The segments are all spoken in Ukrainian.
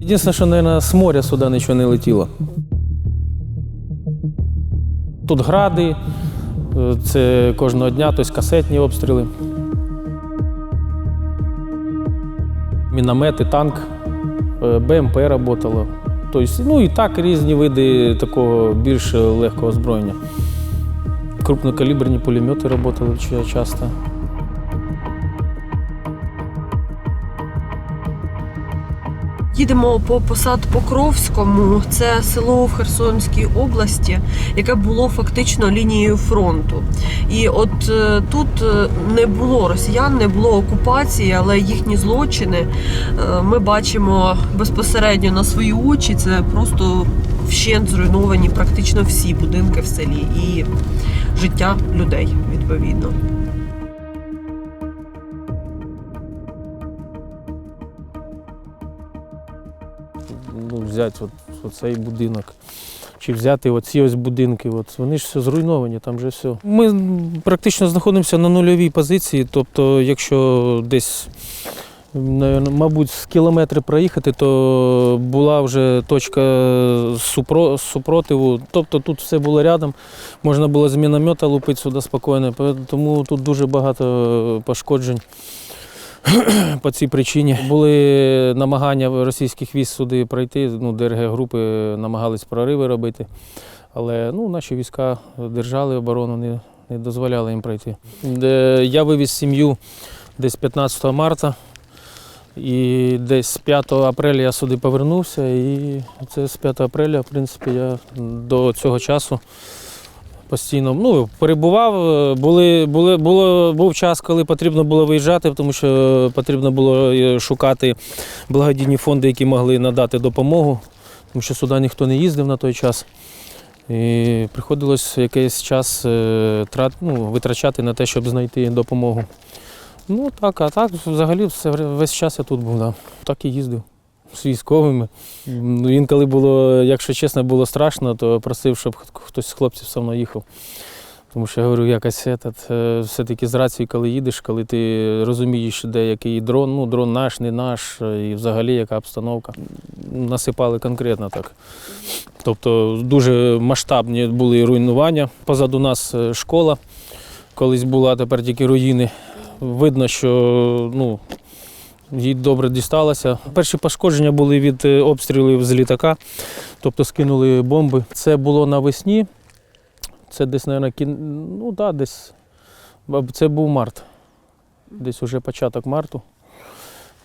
Єдине, що, мабуть, з моря сюди нічого не летіло. Тут гради, це кожного дня, тобто касетні обстріли. Міномети, танк, е, БМП працювало. Тобто, ну і так різні види такого більш легкого озброєння. Крупнокаліберні пулемети працювали ч- часто. Їдемо по посад Покровському. Це село в Херсонській області, яке було фактично лінією фронту. І от е, тут е, не було росіян, не було окупації, але їхні злочини е, ми бачимо безпосередньо на свої очі. Це просто вщент зруйновані практично всі будинки в селі і життя людей відповідно. ну, взяти от, оцей будинок. Чи взяти оці ось будинки, от, вони ж все зруйновані, там же все. Ми практично знаходимося на нульовій позиції, тобто, якщо десь, мабуть, з кілометри проїхати, то була вже точка супро, супротиву. Тобто тут все було рядом, можна було з міномета лупити сюди спокійно, тому тут дуже багато пошкоджень по цій причині. Були намагання російських військ сюди пройти, ну, ДРГ-групи намагались прориви робити. Але ну, наші війська держали оборону, не, не дозволяли їм пройти. Я вивіз сім'ю десь 15 марта, і десь 5 апреля я сюди повернувся, і це з 5 апреля, в принципі, я до цього часу постійно ну, перебував. Були, були, було, був час, коли потрібно було виїжджати, тому що потрібно було е, шукати благодійні фонди, які могли надати допомогу, тому що сюди ніхто не їздив на той час. І приходилось якийсь час е, ну, витрачати на те, щоб знайти допомогу. Ну так, а так взагалі все, весь час я тут був, да. так і їздив з військовими. Ну, Інколи було, якщо чесно, було страшно, то просив, щоб хтось з хлопців со мною їхав. Тому що я говорю, якось е, все-таки з рацією, коли їдеш, коли ти розумієш, де який дрон, ну дрон наш, не наш, е, і взагалі яка обстановка. Насипали конкретно так. Тобто дуже масштабні були руйнування. Позаду нас е, школа колись була, тепер тільки руїни. Видно, що ну, їй добре дісталося. Перші пошкодження були від е, обстрілів з літака, тобто скинули бомби. Це було навесні. Це десь, мабуть, кін... ну, да, десь це був март. Десь уже початок марту.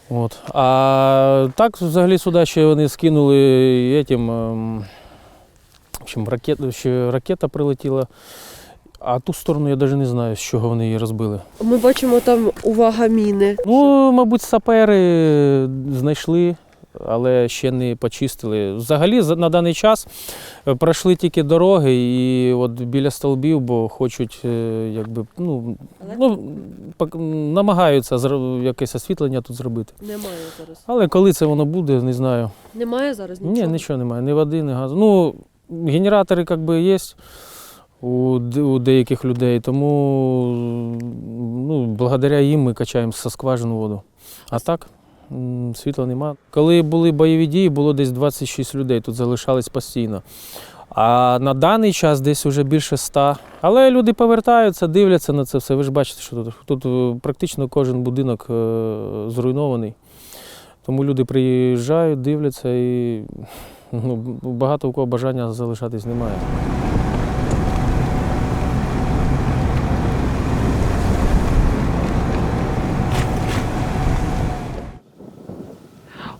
От. А так взагалі сюди ще вони скинули етім, ем, в общем, ракет, ще ракета прилетіла. А ту сторону я навіть не знаю, з чого вони її розбили. Ми бачимо там увага міни. Ну, мабуть, сапери знайшли, але ще не почистили. Взагалі, на даний час е, пройшли тільки дороги і от біля столбів, бо хочуть е, якби, ну, ну, намагаються якесь освітлення тут зробити. Немає зараз. Але коли це воно буде, не знаю. Немає зараз нічого. Ні, нічого немає, ні води, ні газу. Ну, генератори як би є у, деяких людей, тому ну, благодаря їм ми качаємо со скважину воду. А так світла нема. Коли були бойові дії, було десь 26 людей, тут залишались постійно. А на даний час десь вже більше ста. Але люди повертаються, дивляться на це все. Ви ж бачите, що тут, тут е, практично кожен будинок е, зруйнований. Тому люди приїжджають, дивляться і ну, багато у кого бажання залишатись немає.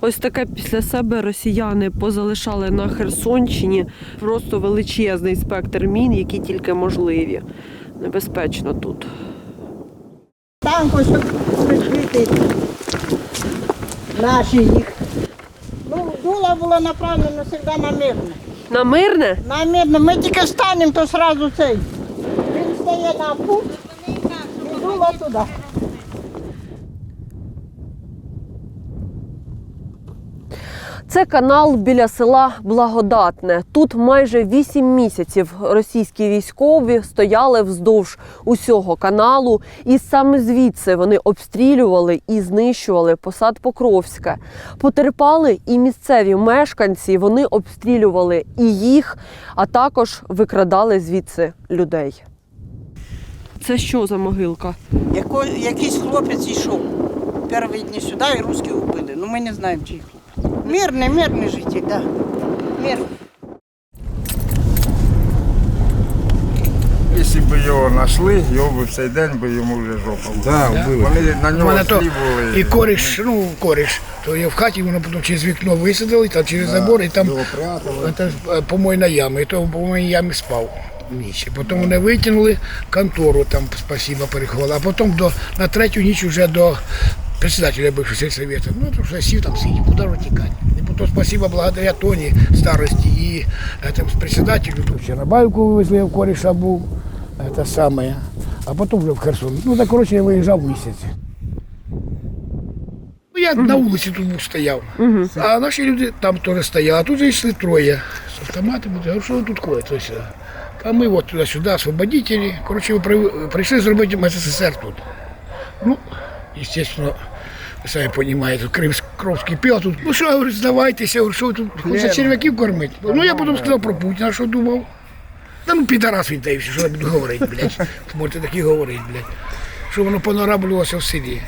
Ось таке після себе росіяни позалишали на Херсонщині просто величезний спектр мін, які тільки можливі. Небезпечно тут. Танк ось прикритий. Наші їх. Ну, дуло було направлено завжди на мирне. На мирне? На мирне. Ми тільки станемо, то одразу цей. Він стає на путь і дуло туди. Це канал біля села Благодатне. Тут майже вісім місяців російські військові стояли вздовж усього каналу, і саме звідси вони обстрілювали і знищували посад Покровська. Потерпали і місцеві мешканці. Вони обстрілювали і їх, а також викрадали звідси людей. Це що за могилка? Яко, якийсь хлопець йшов перші дні сюди і русські вбили. Ну ми не знаємо, чий хлопець. Мирний житель, так. Да. Мирний. Якщо б його знайшли, його б в цей день би йому вже жопа. була. Да, вбили. Вони на У нього мене то слівували. і коріш, ну коріш, то я в хаті, воно потім через вікно висадили, там через забор, і там Його прятали. це, е, помойна яма, і то в помойній ямі спав ніч. І Потім вони витягнули контору, там спасіба переховали, а потім до, на третю ніч вже до председателя бившого сельсовета. Ну, то вже сів там сидів, куди ж тікати. І потім спасибо благодаря Тоні старості і е, там, председателю. Тут ще на байку вивезли, я в коріша був, це саме, а потім вже в Херсон. Ну, так, коротше, я виїжджав місяць. Ну, я на вулиці тут був стояв. А наші люди там теж стояли, а тут йшли троє з автоматами. Я говорю, що ви тут ходите? Ось, А ми от туди-сюди, освободителі. Коротше, ви при- прийшли зробити СССР тут. Ну, естественно, самі розумієте, кров скипіла тут. Ну що, я говорю, здавайтеся, що тут хочете черв'яків кормити? Ну я потім сказав про Путіна, що думав. Та ну підарас він та і все, що я буду говорити, блядь. Можете такі говорити, блядь. Що воно понараблювалося в селі.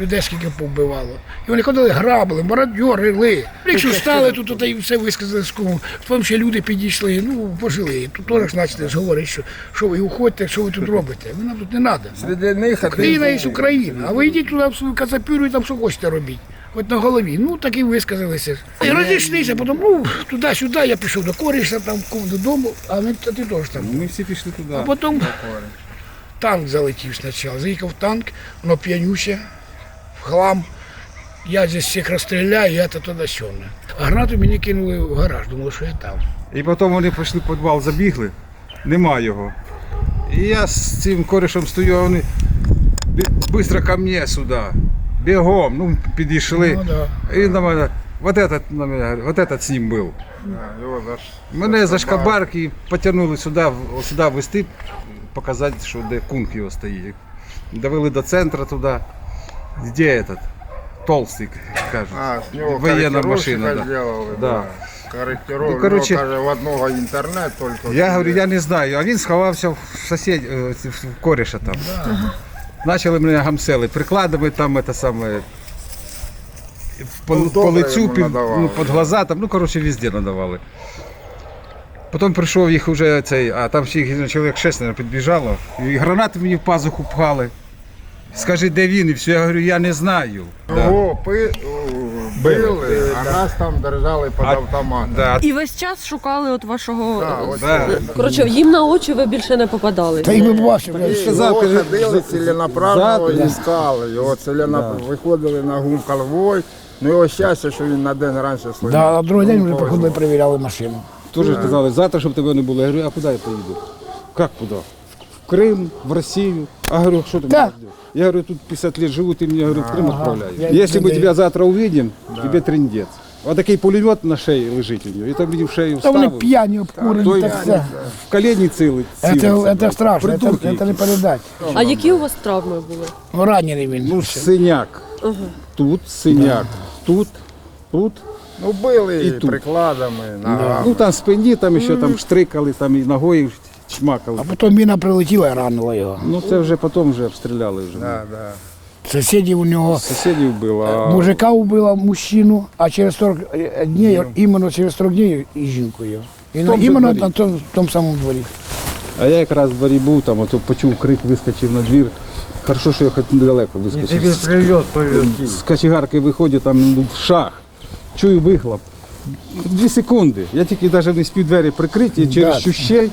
Людей скільки повбивало. І вони ходили, грабили, мародьорили. Якщо стали, то, то, і все висказали з кому. Потім ще люди підійшли, ну, пожили. Тут теж почали говорити, що, що ви уходьте, що ви тут робите. Ви нам тут не треба. Серед них Україна є Україна, а ви йдіть туди в свою казапюру і там що хочете робити. От на голові. Ну так і висказалися. І розійшлися, потім ну, туди-сюди, я пішов до коріша, там додому, а ми та ти теж там. Ми всі пішли туди. А потім танк залетів спочатку. Заїхав танк, воно п'янюче, хлам. Я здесь всіх розстріляю, я то туди сьоме. А гранату мені кинули в гараж, думали, що я там. І потім вони пішли в підвал, забігли, нема його. І я з цим корішем стою, а вони швидко ко мені сюди. Бігом, ну підійшли. Ну, да. І на мене, вот этот, на мене, вот этот з ним був. Мене за шкабарки потягнули сюди, сюди вести, показати, що де кунг його стоїть. Довели до центру туди. Де этот? Толстик, кажуть. А, з нього Воєнна машина, да. зробили. Да. Ну, короче, каже, в одного інтернет тільки. Я говорю, я не знаю. А він сховався в сусід, е, в коріша там. Почали мене гамсели прикладами там це саме. По, Ну, по лицю, під, надавали. ну, під глаза, там, ну коротше, везде надавали. Потім прийшов їх уже цей, а там ще їх чоловік шесть, наверное, підбіжало. І гранати мені в пазуху пхали. Скажи, де він? І все. Я говорю, я не знаю. Да. Його пи... били, а нас там держали під автоматом. Да. І весь час шукали от вашого. Да, ось Да. Коротше, їм на очі ви більше не попадали. Та й ми бачимо. сказав, його каже, ходили ціленаправно зад- іскали. Його ціленап... виходили на гум конвой. Ну його щастя, що він на день раніше служив. Да, а другий день вже приходили, перевіряли машину. Теж сказали, завтра, щоб тебе не було. Я говорю, а куди я поїду? Як куди? В Крим, в Росію. А говорю, що ти ждешь? Я говорю, тут 50 лет живу, ты меня говорю, в Крым отправляешь. Я Если мы тебе тебя завтра увидим, тебе трендец. Вот такой пулемет на шее лежит у него. И там видим шею Та вони вставил. п'яні, обкурені, той так все. В колени целый. Це, цілиться, це страшно, це, Придурки це не передати. А які у вас травми були? Ну, ранений він. Ну, синяк. Тут синяк. Тут, тут. Ну били І тут. прикладами, ногами. Ну там спині, там ще там штрикали, там і ногою чмакали. А потім міна прилетіла і ранила його. Ну це вже потім вже обстріляли вже. Да, да. Сусідів у нього Сусідів було. А... мужика вбила мужчину, а через 40 днів, іменно через 40 днів і жінку його. І тому же іменно дворі. на тому, тому самому дворі. А я якраз в дворі був, там, ото почув крик, вискочив на двір. Хорошо, що я хоч недалеко вискочив. З- З кочегарки виходить, там ну, шах. Чую вихлоп. Дві секунди. Я тільки навіть не спів двері прикриті, через Да. щущей,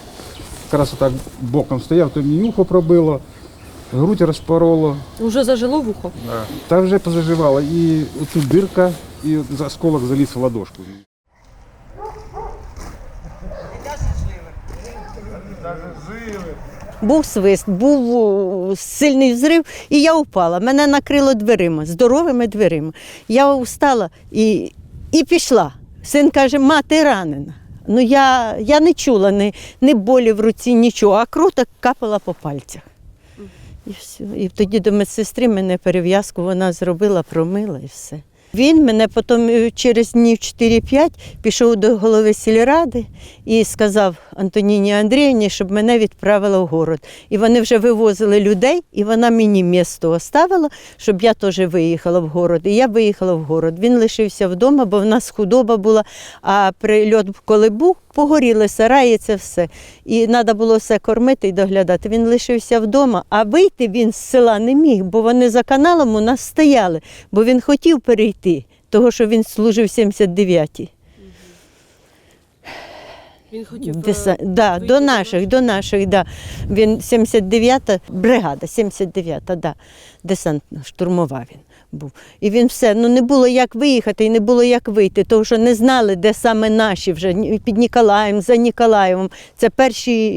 якраз отак боком стояв, то мені ухо пробило, грудь розпороло. Уже зажило вухо? Та вже позаживало. І тут дирка, і осколок заліз в ладошку. Був свист, був сильний взрив, і я впала. Мене накрило дверима, здоровими дверима. Я встала і, і пішла. Син каже, мати ранена. Ну я, я не чула ні, ні болі в руці, нічого, а кров так капала по пальцях. І все. І тоді до медсестри мене перев'язку вона зробила, промила і все. Він мене потім е, через днів 4-5 пішов до голови сільради і сказав Антоніні Андріївні, щоб мене відправила в город. І вони вже вивозили людей, і вона мені місто оставила, щоб я теж виїхала в город. І я виїхала в город. Він лишився вдома, бо в нас худоба була, а прильот, коли був, погоріли сараї, це все. І треба було все кормити і доглядати. Він лишився вдома, а вийти він з села не міг, бо вони за каналом у нас стояли, бо він хотів перейти, того що він служив в 79-й. Він хотів Деса... Да, до наших, до наших, да. Він 79-та бригада, 79-та, да. десантна, штурмова він був. І він все, ну не було як виїхати і не було як вийти, тому що не знали, де саме наші вже під Ніколаєм, за Ніколаєвом. Це перші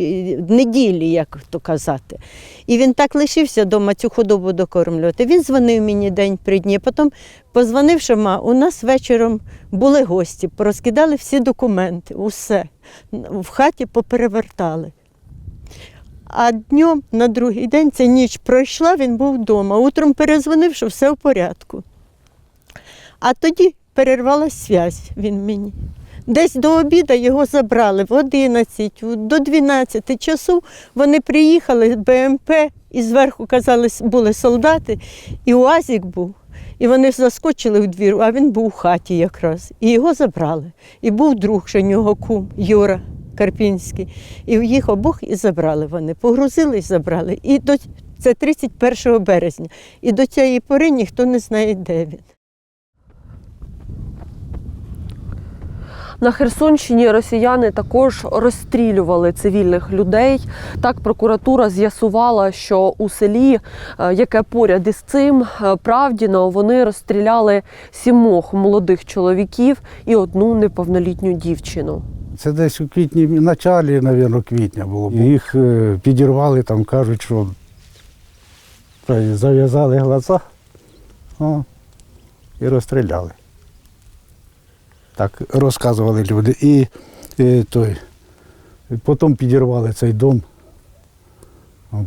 е, неділі, як то казати. І він так лишився вдома цю худобу докормлювати. Він дзвонив мені день при дні. Потім позвонив, що ма, у нас вечором були гості, порозкидали всі документи, усе. В хаті поперевертали. А днем на другий день ця ніч пройшла, він був вдома. Утром перезвонив, що все в порядку. А тоді перервалася зв'язь він мені. Десь до обіду його забрали в 11, до 12 часу вони приїхали з БМП і зверху казали, були солдати, і УАЗик був. І вони заскочили в двір, а він був у хаті якраз. І його забрали. І був друг в нього кум Юра Карпінський. І їх обох і забрали вони. Погрузили і забрали. І до це 31 березня. І до цієї пори ніхто не знає, де він. На Херсонщині росіяни також розстрілювали цивільних людей. Так прокуратура з'ясувала, що у селі, е, яке поряд із цим, е, Правдіно, вони розстріляли сімох молодих чоловіків і одну неповнолітню дівчину. Це десь у квітні, в началі, мабуть, квітня було. Їх е, підірвали, там кажуть, що зав'язали глаза о, і розстріляли. Так розказували люди. І, е, той, потім підірвали цей дом,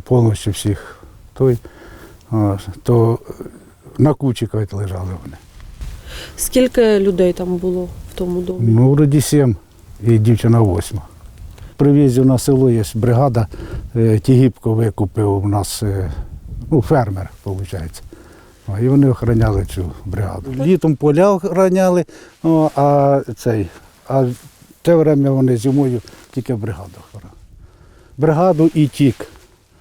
повністю всіх. Той, то на кучі кажуть, лежали вони. Скільки людей там було в тому домі? Ну, вроді сім і дівчина восьма. Привізів на село є бригада, е, Тігіпко викупив у нас е, ну, фермер, виходить. І вони охороняли цю бригаду. Літом поля охороняли, о, а цей, а в те время вони зимою тільки бригаду охороняли. Бригаду і тік.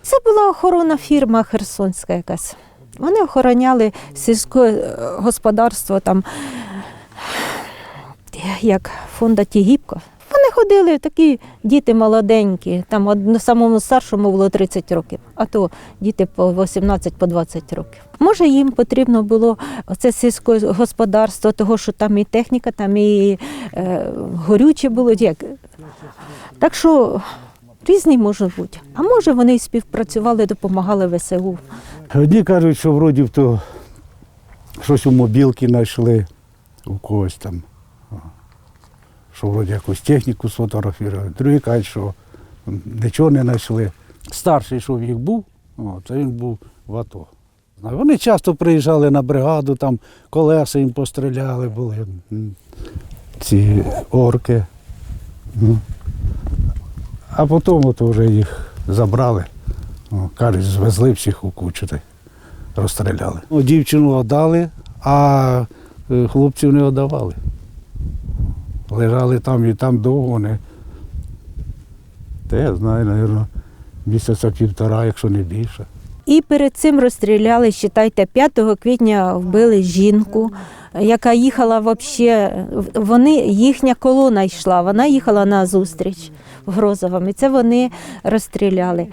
Це була охоронна фірма Херсонська якась. Вони охороняли сільське е, господарство там, як фонда Тігіпко. Вони ходили, такі діти молоденькі, там самому старшому було 30 років, а то діти по 18 по 20 років. Може, їм потрібно було оце сільське господарство, того, що там і техніка, там і е, горюче було. Як. Так що різні можуть бути. А може вони і співпрацювали, допомагали ВСУ. Одні кажуть, що вроді то щось у мобілки знайшли у когось там. Що вроді якусь техніку сфотографували. Другі кажуть, що нічого не знайшли. Старший, що в їх був, це він був в АТО. Вони часто приїжджали на бригаду, там колеса їм постріляли були. Ці орки. Ну. А потім от вже їх забрали. Кажуть, звезли всіх у кучу розстріляли. Ну, дівчину віддали, а е, хлопців не віддавали. Лежали там і там довго не. Та я знаю, мабуть, місяця півтора, якщо не більше. І перед цим розстріляли, считайте, 5 квітня вбили жінку, яка їхала взагалі, вони, їхня колона йшла, вона їхала на зустріч в і це вони розстріляли.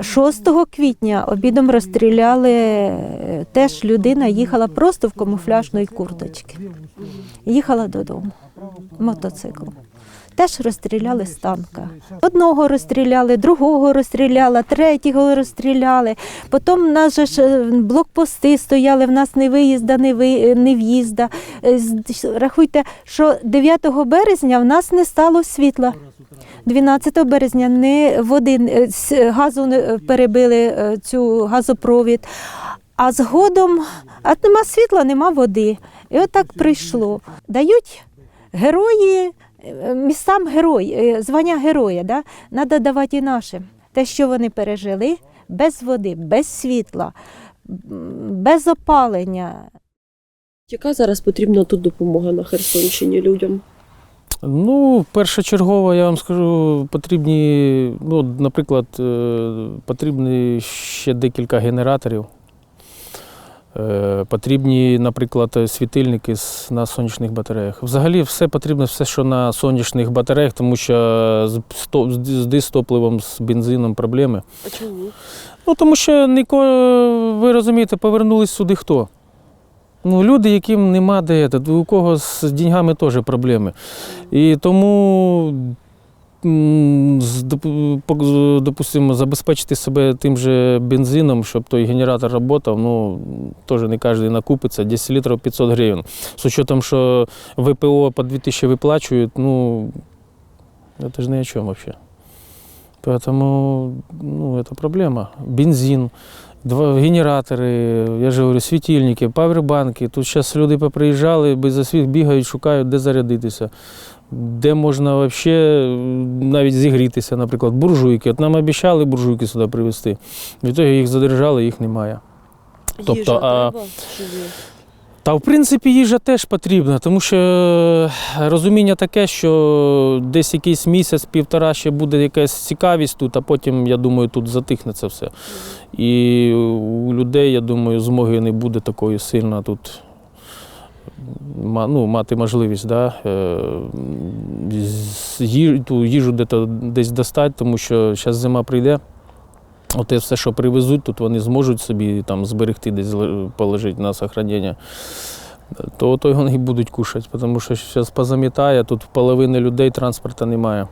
6 квітня обідом розстріляли, е, теж людина їхала просто в камуфляжної курточці. Їхала додому мотоциклом. теж розстріляли з танка. Одного розстріляли, другого розстріляли, третього розстріляли. Потім в нас же е, блокпости стояли, в нас не виїзда, не, ви, не в'їзда. Е, Рахуйте, що 9 березня в нас не стало світла. 12 березня не води, е, с- газу не е, перебили е, цю газопровід. А згодом а нема світла, нема води. І отак прийшло. Дають герої е, містам герой, е, звання героя. Да? Треба давати і нашим. Те, що вони пережили без води, без світла, без опалення. Яка зараз потрібна тут допомога на Херсонщині людям? Ну, першочергово, я вам скажу, потрібні, ну, наприклад, е, потрібні ще декілька генераторів. Е, Потрібні, наприклад, світильники на сонячних батареях. Взагалі все потрібно, все, що на сонячних батареях, тому що з, сто- з, з дистопливом, з бензином проблеми. А чому? Ну, тому що ви розумієте, повернулись сюди хто? Ну, люди, яким нема де, у кого з деньгами теж проблеми. І тому, допустимо, забезпечити себе тим же бензином, щоб той генератор працював, ну, теж не кожен накупиться, 10 літрів 500 гривень. З учетом, що ВПО по 2000 виплачують, ну, це ж ні о чому взагалі. Поэтому ну, это проблема. Бензин, два генератори, я ж говорю, світильники, павербанки. Тут зараз люди поприїжджали, без освіт бігають, шукають, де зарядитися. Де можна взагалі навіть зігрітися, наприклад, буржуйки. От нам обіцяли буржуйки сюди привезти. Відтоді їх задержали, їх немає. Тобто, Їжа а- треба? Та в принципі їжа теж потрібна, тому що е, розуміння таке, що десь якийсь місяць, півтора ще буде якась цікавість тут, а потім, я думаю, тут затихне це все. І у людей, я думаю, змоги не буде такої сильно тут ну, мати можливість да, е, їжу десь достати, тому що зараз зима прийде. Оте все, що привезуть, тут вони зможуть собі там зберегти десь положити на сохранення. То, то вони будуть кушати, тому що зараз позамітає, тут половини людей транспорту немає.